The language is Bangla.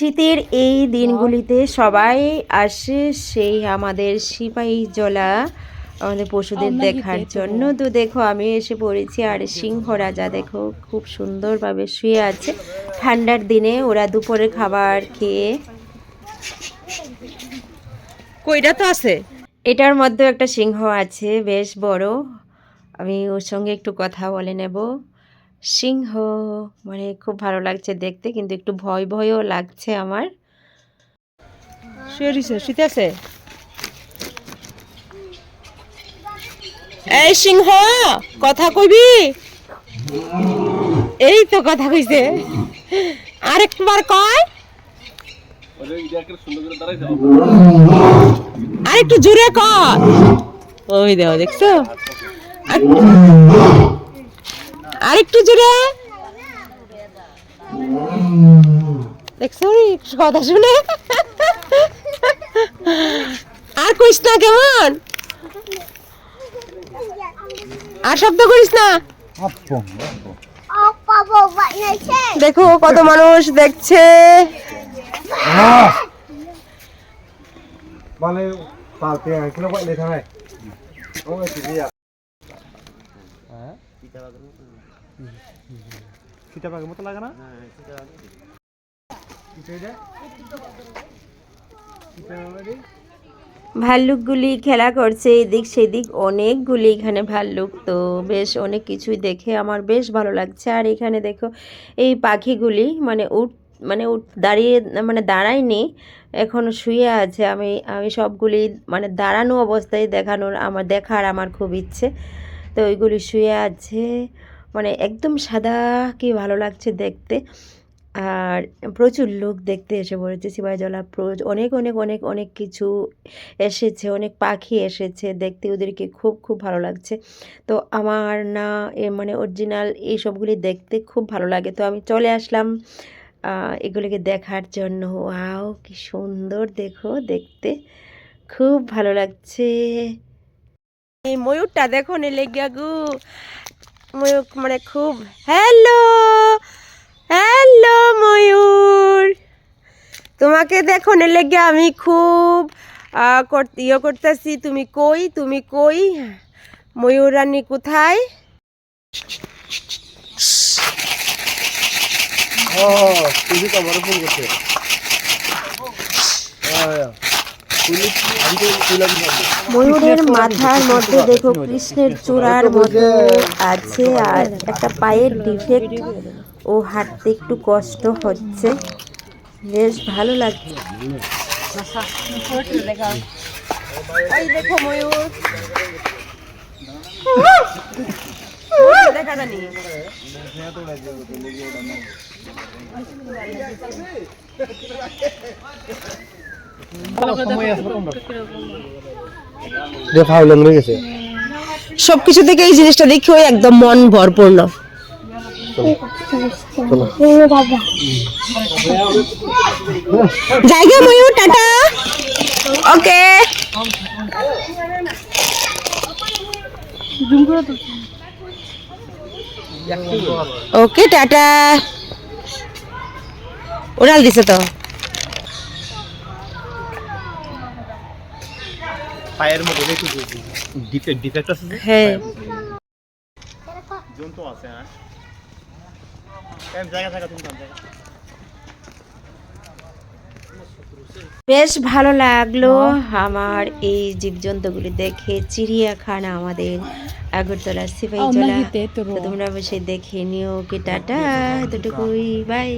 শীতের এই দিনগুলিতে সবাই আসে সেই আমাদের সিপাহী জলা আমাদের পশুদের দেখার জন্য। তো দেখো আমি এসে পড়েছি আর সিংহ রাজা দেখো খুব সুন্দরভাবে শুয়ে আছে। ঠান্ডার দিনে ওরা দুপুরে খাবার খেয়ে কইটা তো আছে। এটার মধ্যে একটা সিংহ আছে বেশ বড়। আমি ওর সঙ্গে একটু কথা বলে নেব। সিংহ মানে খুব ভালো লাগছে দেখতে, কিন্তু একটু ভয় ভয়ও লাগছে আমার। শুয়ে দিছে শীতে আছে? এই সিংহ, কথা কইবি? এই তো কথা কইছে। আরেকবার কয়। আরেকটু জোরে কর ওই দেও দেখছ? আরেকটু জোরে। দেখছ কথা শুনে। আর কইস না কেমন? আর শব্দ করিস না। দেখো কত মানুষ দেখছে। মানে পালতে আঁকলে পাইলে থানায় ও এসে দিয়া সীতাবাগের মতো লাগে না? ভাল্লুকগুলি খেলা করছে, এদিক সেদিক অনেকগুলি এখানে ভাল্লুক, তো বেশ অনেক কিছুই দেখে আমার বেশ ভালো লাগছে। আর এখানে দেখো, এই পাখিগুলি মানে উঠ মানে দাঁড়িয়ে মানে দাঁড়ায়নি, এখনও শুয়ে আছে। আমি আমি সবগুলি মানে দাঁড়ানো অবস্থায় দেখানোর আমার, দেখার আমার খুব ইচ্ছে। তো ওইগুলি শুয়ে আছে। মানে একদম সাদা কি ভালো লাগছে দেখতে। আর প্রচুর লোক দেখতে এসে পড়েছে প্রচুর অনেক অনেক অনেক অনেক কিছু এসেছে, অনেক পাখি এসেছে দেখতে, ওদেরকে খুব খুব ভালো লাগছে। তো আমার না, এ মানে অরিজিনাল এই সবগুলি দেখতে খুব ভালো লাগে। তো আমি চলে আসলাম এগুলিকে দেখার জন্য। ওয়াও, কি সুন্দর দেখো, দেখতে খুব ভালো লাগছে। এই ময়ূরটা দেখো নে লেগিয়া গু। ময়ূর মানে খুব হ্যালো হ্যালো ময়ূর। তোমাকে দেখো লেগে আমি খুব ইয়ে করতেছি। তুমি কই তুমি কই? ময়ূর রানী কোথায়? ও তুই তো আমার ফোন করতে ময়ূরের মাথার মধ্যে দেখো কৃষ্ণের চূড়ার মতো আছে আর একটা পায়ের ডিফেক্ট ও হাঁটতে একটু কষ্ট হচ্ছে। বেশ ভালো লাগছে। দেখো জানি সবকিছু থেকে এই জিনিসটা দেখেও একদম মন ভরপূর্ণ। জায়গা ময়ূর টাটা। ওকে। Okay tata. ওরাল দিছে তো। পায়ের মধ্যে দেখি ডিফেক্ট ডিফেক্ট আছে হ্যাঁ। জন্তু আছে হ্যাঁ। কেন জায়গা তুমি জায়গা। বেশ ভালো লাগল আমার এই জীবজন্তুগুলি দেখে। চিড়িয়াখানা আমাদের আগরতলার সিপাহীজলা। তো তোমরা বসে দেখে নিও। কি টাটা। এতটুকুই। বাই।